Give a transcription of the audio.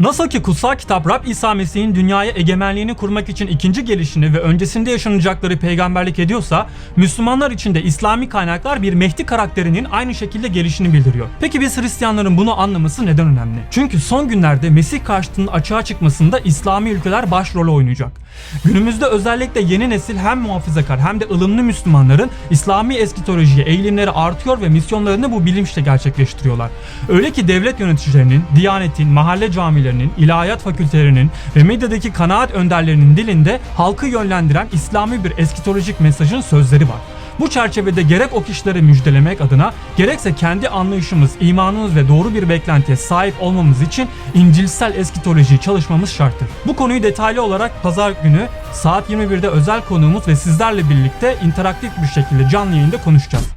Nasıl ki kutsal kitap Rab İsa Mesih'in dünyaya egemenliğini kurmak için ikinci gelişini ve öncesinde yaşanacakları peygamberlik ediyorsa, Müslümanlar için de İslami kaynaklar bir Mehdi karakterinin aynı şekilde gelişini bildiriyor. Peki biz Hristiyanların bunu anlaması neden önemli? Çünkü son günlerde Mesih karşıtının açığa çıkmasında İslami ülkeler başrolü oynayacak. Günümüzde özellikle yeni nesil hem muhafazakar hem de ılımlı Müslümanların İslami eskitolojiye eğilimleri artıyor ve misyonlarını bu bilinçle gerçekleştiriyorlar. Öyle ki devlet yöneticilerinin, diyanetin, mahalle camilerinin, ilahiyat fakültelerinin ve medyadaki kanaat önderlerinin dilinde halkı yönlendiren İslami bir eskitolojik mesajın sözleri var. Bu çerçevede gerek o kişileri müjdelemek adına gerekse kendi anlayışımız, imanımız ve doğru bir beklentiye sahip olmamız için İncilsel eskitolojiyi çalışmamız şarttır. Bu konuyu detaylı olarak pazar günü saat 21'de özel konuğumuz ve sizlerle birlikte interaktif bir şekilde canlı yayında konuşacağız.